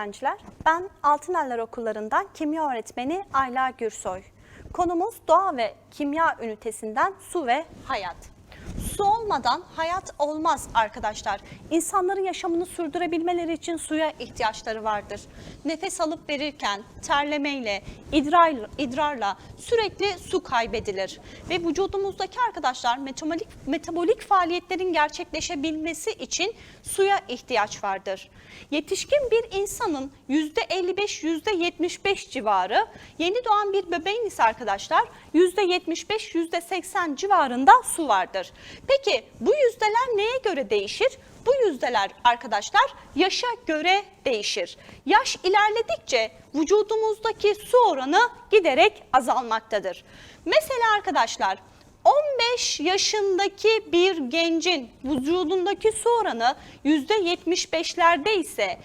Öğrenciler, ben Altıneller Okullarından kimya öğretmeni Ayla Gürsoy. Konumuz doğa ve kimya ünitesinden su ve hayat. Su olmadan hayat olmaz arkadaşlar. İnsanların yaşamını sürdürebilmeleri için suya ihtiyaçları vardır. Nefes alıp verirken terlemeyle, idrar, idrarla sürekli su kaybedilir. Ve vücudumuzdaki arkadaşlar metabolik, metabolik faaliyetlerin gerçekleşebilmesi için suya ihtiyaç vardır. Yetişkin bir insanın %55, %75 civarı, yeni doğan bir bebeğin ise arkadaşlar %75, %80 civarında su vardır. Peki bu yüzdeler neye göre değişir? Bu yüzdeler arkadaşlar yaşa göre değişir. Yaş ilerledikçe vücudumuzdaki su oranı giderek azalmaktadır. Mesela arkadaşlar 15 yaşındaki bir gencin vücudundaki su oranı %75'lerde ise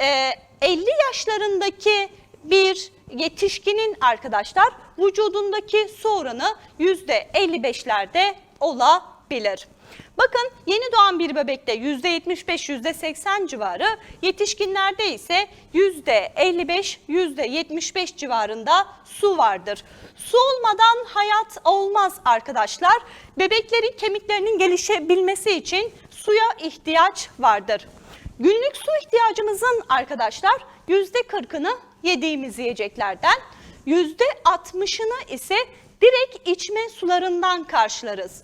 e, 50 yaşlarındaki bir yetişkinin arkadaşlar vücudundaki su oranı %55'lerde olabilir. Bakın yeni doğan bir bebekte %75-%80 civarı, yetişkinlerde ise %55-%75 civarında su vardır. Su olmadan hayat olmaz arkadaşlar. Bebeklerin kemiklerinin gelişebilmesi için suya ihtiyaç vardır. Günlük su ihtiyacımızın arkadaşlar %40'ını yediğimiz yiyeceklerden, %60'ını ise direkt içme sularından karşılarız.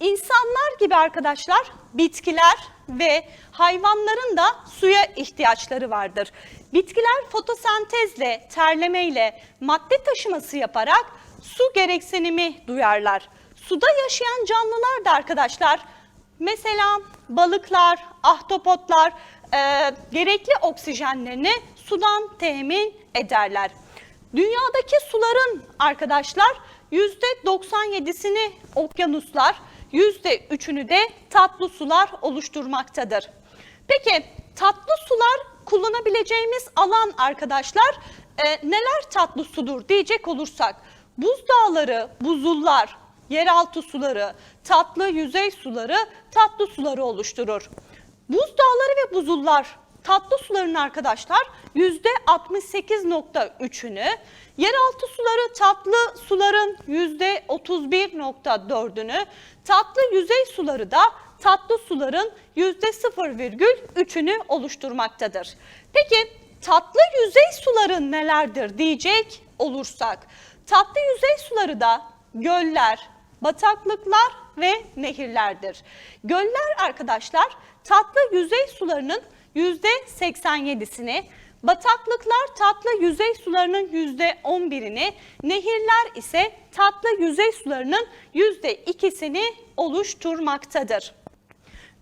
İnsanlar gibi arkadaşlar bitkiler ve hayvanların da suya ihtiyaçları vardır. Bitkiler fotosentezle, terlemeyle, madde taşıması yaparak su gereksinimi duyarlar. Suda yaşayan canlılar da arkadaşlar mesela balıklar, ahtapotlar e, gerekli oksijenlerini sudan temin ederler. Dünyadaki suların arkadaşlar %97'sini okyanuslar, %3'ünü de tatlı sular oluşturmaktadır. Peki tatlı sular kullanabileceğimiz alan arkadaşlar e, neler tatlı sudur diyecek olursak buzdağları, buzullar, yeraltı suları, tatlı yüzey suları tatlı suları oluşturur. Buzdağları ve buzullar tatlı suların arkadaşlar %68.3'ünü, yeraltı suları tatlı suların %31.4'ünü, tatlı yüzey suları da tatlı suların %0,3'ünü oluşturmaktadır. Peki tatlı yüzey suların nelerdir diyecek olursak, tatlı yüzey suları da göller, bataklıklar ve nehirlerdir. Göller arkadaşlar tatlı yüzey sularının %87'sini, bataklıklar tatlı yüzey sularının %11'ini, nehirler ise tatlı yüzey sularının %2'sini oluşturmaktadır.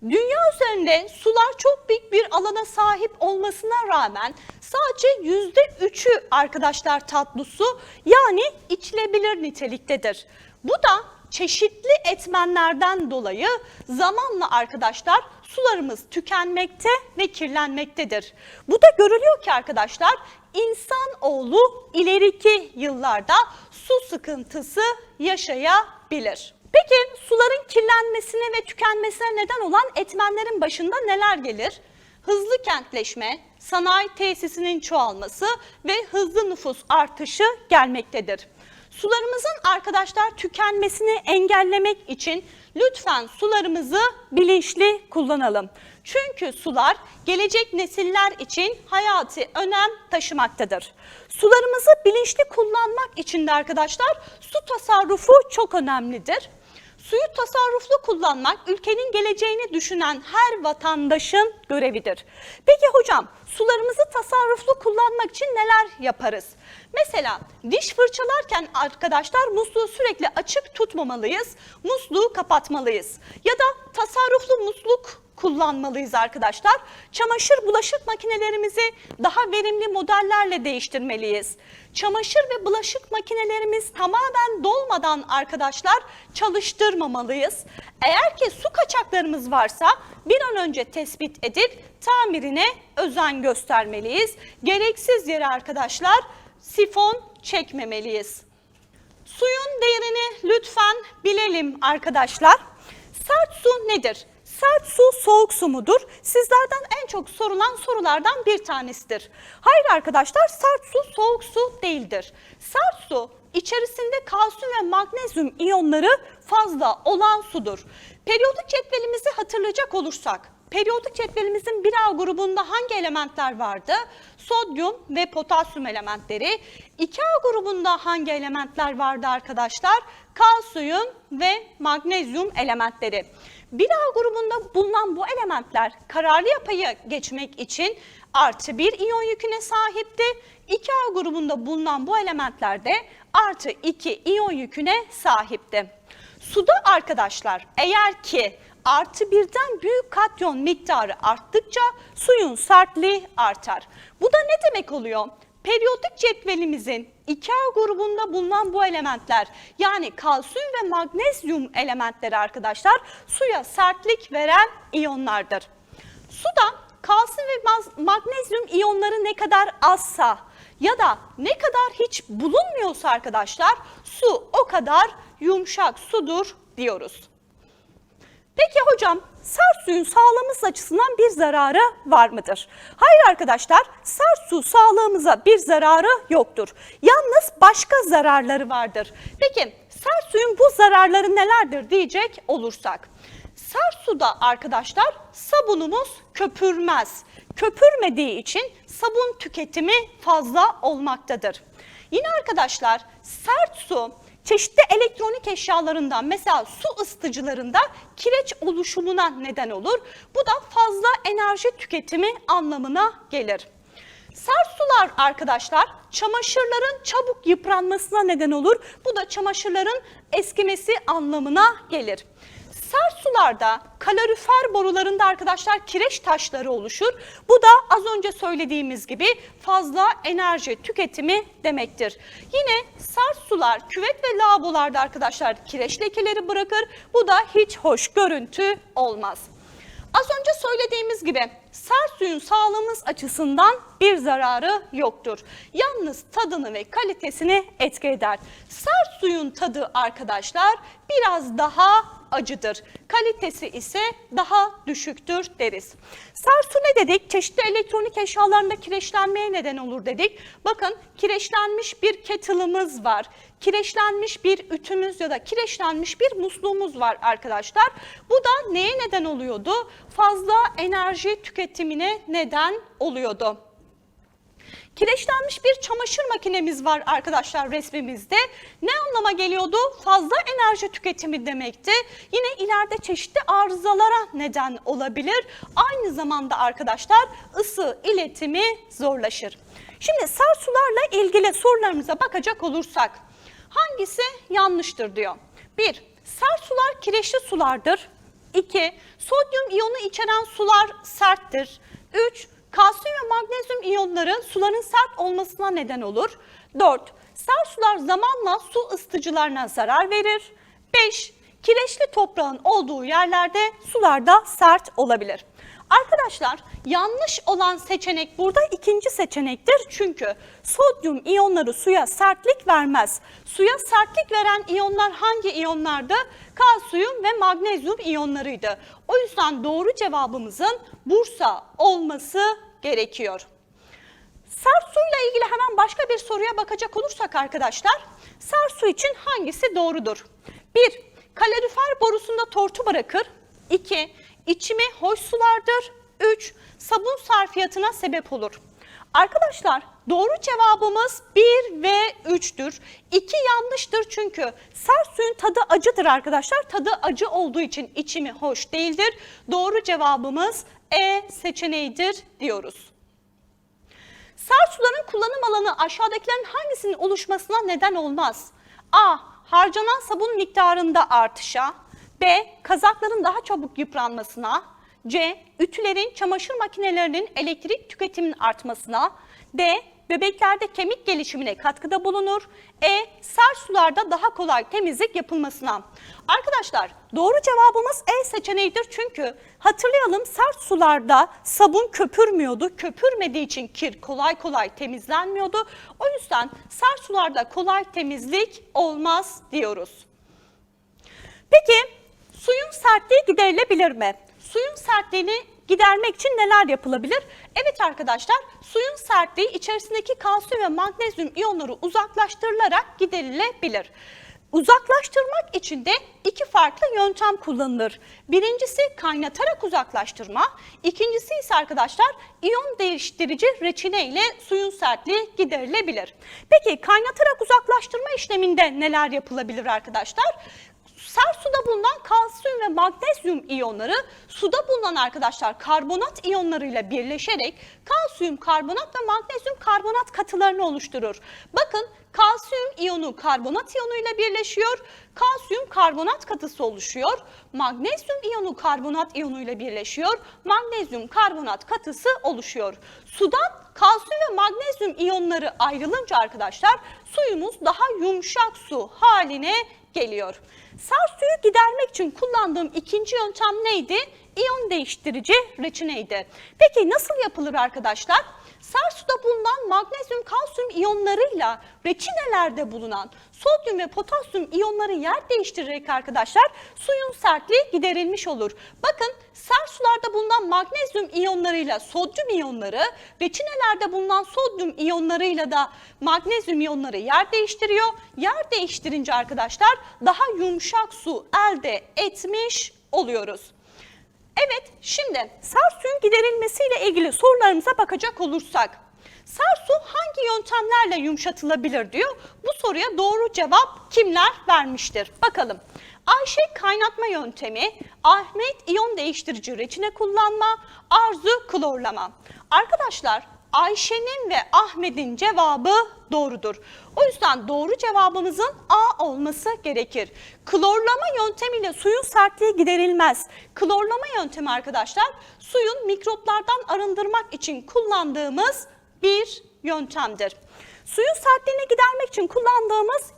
Dünya üzerinde sular çok büyük bir alana sahip olmasına rağmen sadece yüzde üçü arkadaşlar tatlı su yani içilebilir niteliktedir. Bu da çeşitli etmenlerden dolayı zamanla arkadaşlar sularımız tükenmekte ve kirlenmektedir. Bu da görülüyor ki arkadaşlar insanoğlu ileriki yıllarda su sıkıntısı yaşayabilir. Peki suların kirlenmesine ve tükenmesine neden olan etmenlerin başında neler gelir? Hızlı kentleşme, sanayi tesisinin çoğalması ve hızlı nüfus artışı gelmektedir. Sularımızın arkadaşlar tükenmesini engellemek için lütfen sularımızı bilinçli kullanalım. Çünkü sular gelecek nesiller için hayati önem taşımaktadır. Sularımızı bilinçli kullanmak için de arkadaşlar su tasarrufu çok önemlidir. Suyu tasarruflu kullanmak ülkenin geleceğini düşünen her vatandaşın görevidir. Peki hocam sularımızı tasarruflu kullanmak için neler yaparız? Mesela diş fırçalarken arkadaşlar musluğu sürekli açık tutmamalıyız, musluğu kapatmalıyız. Ya da tasarruflu musluk kullanmalıyız arkadaşlar. Çamaşır bulaşık makinelerimizi daha verimli modellerle değiştirmeliyiz. Çamaşır ve bulaşık makinelerimiz tamamen dolmadan arkadaşlar çalıştırmamalıyız. Eğer ki su kaçaklarımız varsa bir an önce tespit edip tamirine özen göstermeliyiz. Gereksiz yere arkadaşlar sifon çekmemeliyiz. Suyun değerini lütfen bilelim arkadaşlar. Sert su nedir? Sert su soğuk su mudur? Sizlerden en çok sorulan sorulardan bir tanesidir. Hayır arkadaşlar sert su soğuk su değildir. Sert su içerisinde kalsiyum ve magnezyum iyonları fazla olan sudur. Periyodik cetvelimizi hatırlayacak olursak periyodik cetvelimizin 1A grubunda hangi elementler vardı? Sodyum ve potasyum elementleri. 2A grubunda hangi elementler vardı arkadaşlar? Kalsiyum ve magnezyum elementleri. 1A grubunda bulunan bu elementler kararlı yapıya geçmek için artı bir iyon yüküne sahipti. 2A grubunda bulunan bu elementler de artı 2 iyon yüküne sahipti. Suda arkadaşlar eğer ki artı birden büyük katyon miktarı arttıkça suyun sertliği artar. Bu da ne demek oluyor? Periyodik cetvelimizin 2A grubunda bulunan bu elementler yani kalsiyum ve magnezyum elementleri arkadaşlar suya sertlik veren iyonlardır. Suda kalsiyum ve magnezyum iyonları ne kadar azsa ya da ne kadar hiç bulunmuyorsa arkadaşlar su o kadar yumuşak sudur diyoruz. Peki hocam sert suyun sağlığımız açısından bir zararı var mıdır? Hayır arkadaşlar sert su sağlığımıza bir zararı yoktur. Yalnız başka zararları vardır. Peki sert suyun bu zararları nelerdir diyecek olursak. Sert suda arkadaşlar sabunumuz köpürmez. Köpürmediği için sabun tüketimi fazla olmaktadır. Yine arkadaşlar sert su çeşitli elektronik eşyalarından mesela su ısıtıcılarında kireç oluşumuna neden olur. Bu da fazla enerji tüketimi anlamına gelir. Sert sular arkadaşlar çamaşırların çabuk yıpranmasına neden olur. Bu da çamaşırların eskimesi anlamına gelir. Sert sularda kalorifer borularında arkadaşlar kireç taşları oluşur. Bu da az önce söylediğimiz gibi fazla enerji tüketimi demektir. Yine sert sular küvet ve lavabolarda arkadaşlar kireç lekeleri bırakır. Bu da hiç hoş görüntü olmaz. Az önce söylediğimiz gibi sert suyun sağlığımız açısından bir zararı yoktur. Yalnız tadını ve kalitesini etki eder. Sert suyun tadı arkadaşlar biraz daha acıdır. Kalitesi ise daha düşüktür deriz. Sert su ne dedik? Çeşitli elektronik eşyalarında kireçlenmeye neden olur dedik. Bakın kireçlenmiş bir kettle'ımız var. Kireçlenmiş bir ütümüz ya da kireçlenmiş bir musluğumuz var arkadaşlar. Bu da neye neden oluyordu? Fazla enerji tüketimine neden oluyordu. Kireçlenmiş bir çamaşır makinemiz var arkadaşlar resmimizde. Ne anlama geliyordu? Fazla enerji tüketimi demekti. Yine ileride çeşitli arızalara neden olabilir. Aynı zamanda arkadaşlar ısı iletimi zorlaşır. Şimdi sert sularla ilgili sorularımıza bakacak olursak hangisi yanlıştır diyor. 1. Sert sular kireçli sulardır. 2. Sodyum iyonu içeren sular serttir. 3. Kalsiyum ve magnezyum iyonları suların sert olmasına neden olur. 4. Sert sular zamanla su ısıtıcılarına zarar verir. 5. Kireçli toprağın olduğu yerlerde sular da sert olabilir. Arkadaşlar yanlış olan seçenek burada ikinci seçenektir. Çünkü sodyum iyonları suya sertlik vermez. Suya sertlik veren iyonlar hangi iyonlardı? Kalsiyum ve magnezyum iyonlarıydı. O yüzden doğru cevabımızın Bursa olması gerekiyor. Sert suyla ilgili hemen başka bir soruya bakacak olursak arkadaşlar, sert su için hangisi doğrudur? 1. Kalorifer borusunda tortu bırakır. 2. İçimi hoş sulardır. 3. Sabun sarfiyatına sebep olur. Arkadaşlar doğru cevabımız 1 ve 3'tür. 2 yanlıştır çünkü sert suyun tadı acıdır arkadaşlar. Tadı acı olduğu için içimi hoş değildir. Doğru cevabımız E seçeneğidir diyoruz. Sert suların kullanım alanı aşağıdakilerin hangisinin oluşmasına neden olmaz? A. Harcanan sabun miktarında artışa. B. Kazakların daha çabuk yıpranmasına. C. Ütülerin, çamaşır makinelerinin elektrik tüketiminin artmasına. D. Bebeklerde kemik gelişimine katkıda bulunur. E. Sert sularda daha kolay temizlik yapılmasına. Arkadaşlar doğru cevabımız E seçeneğidir çünkü hatırlayalım sert sularda sabun köpürmüyordu. Köpürmediği için kir kolay kolay temizlenmiyordu. O yüzden sert sularda kolay temizlik olmaz diyoruz. Peki suyun sertliği giderilebilir mi? suyun sertliğini gidermek için neler yapılabilir? Evet arkadaşlar suyun sertliği içerisindeki kalsiyum ve magnezyum iyonları uzaklaştırılarak giderilebilir. Uzaklaştırmak için de iki farklı yöntem kullanılır. Birincisi kaynatarak uzaklaştırma, ikincisi ise arkadaşlar iyon değiştirici reçine ile suyun sertliği giderilebilir. Peki kaynatarak uzaklaştırma işleminde neler yapılabilir arkadaşlar? Sert suda bulunan kalsiyum ve magnezyum iyonları suda bulunan arkadaşlar karbonat iyonlarıyla birleşerek kalsiyum karbonat ve magnezyum karbonat katılarını oluşturur. Bakın kalsiyum iyonu karbonat iyonuyla birleşiyor. Kalsiyum karbonat katısı oluşuyor. Magnezyum iyonu karbonat iyonuyla birleşiyor. Magnezyum karbonat katısı oluşuyor. Sudan kalsiyum ve magnezyum iyonları ayrılınca arkadaşlar suyumuz daha yumuşak su haline geliyor. Sar suyu gidermek için kullandığım ikinci yöntem neydi? İyon değiştirici reçineydi. Peki nasıl yapılır arkadaşlar? Sar suda bulunan magnezyum, kalsiyum iyonlarıyla reçinelerde bulunan sodyum ve potasyum iyonları yer değiştirerek arkadaşlar suyun sertliği giderilmiş olur. Bakın sert sularda bulunan magnezyum iyonlarıyla sodyum iyonları, reçinelerde bulunan sodyum iyonlarıyla da magnezyum iyonları yer değiştiriyor. Yer değiştirince arkadaşlar daha yumuşak su elde etmiş oluyoruz. Evet, şimdi sar giderilmesiyle ilgili sorularımıza bakacak olursak. Sar su hangi yöntemlerle yumuşatılabilir diyor. Bu soruya doğru cevap kimler vermiştir? Bakalım. Ayşe kaynatma yöntemi, Ahmet iyon değiştirici reçine kullanma, Arzu klorlama. Arkadaşlar Ayşe'nin ve Ahmet'in cevabı doğrudur. O yüzden doğru cevabımızın A olması gerekir. Klorlama yöntemiyle suyun sertliği giderilmez. Klorlama yöntemi arkadaşlar suyun mikroplardan arındırmak için kullandığımız bir yöntemdir. Suyun sertliğini gidermek için kullandığımız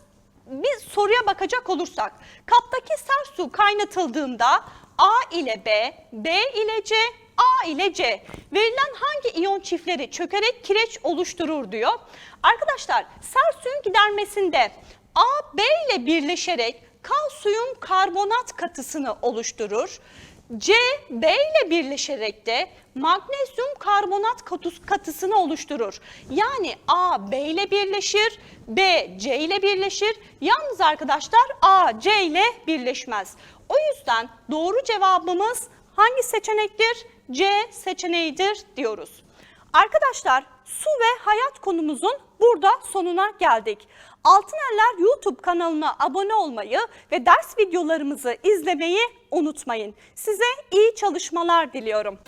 bir soruya bakacak olursak, kaptaki sert su kaynatıldığında A ile B, B ile C, A ile C verilen hangi iyon çiftleri çökerek kireç oluşturur diyor. Arkadaşlar sert suyun gidermesinde A, B ile birleşerek kalsiyum karbonat katısını oluşturur. C, B ile birleşerek de magnezyum karbonat katısını oluşturur. Yani A, B ile birleşir, B, C ile birleşir. Yalnız arkadaşlar A, C ile birleşmez. O yüzden doğru cevabımız hangi seçenektir? C seçeneğidir diyoruz. Arkadaşlar su ve hayat konumuzun burada sonuna geldik. Altıneller YouTube kanalına abone olmayı ve ders videolarımızı izlemeyi unutmayın. Size iyi çalışmalar diliyorum.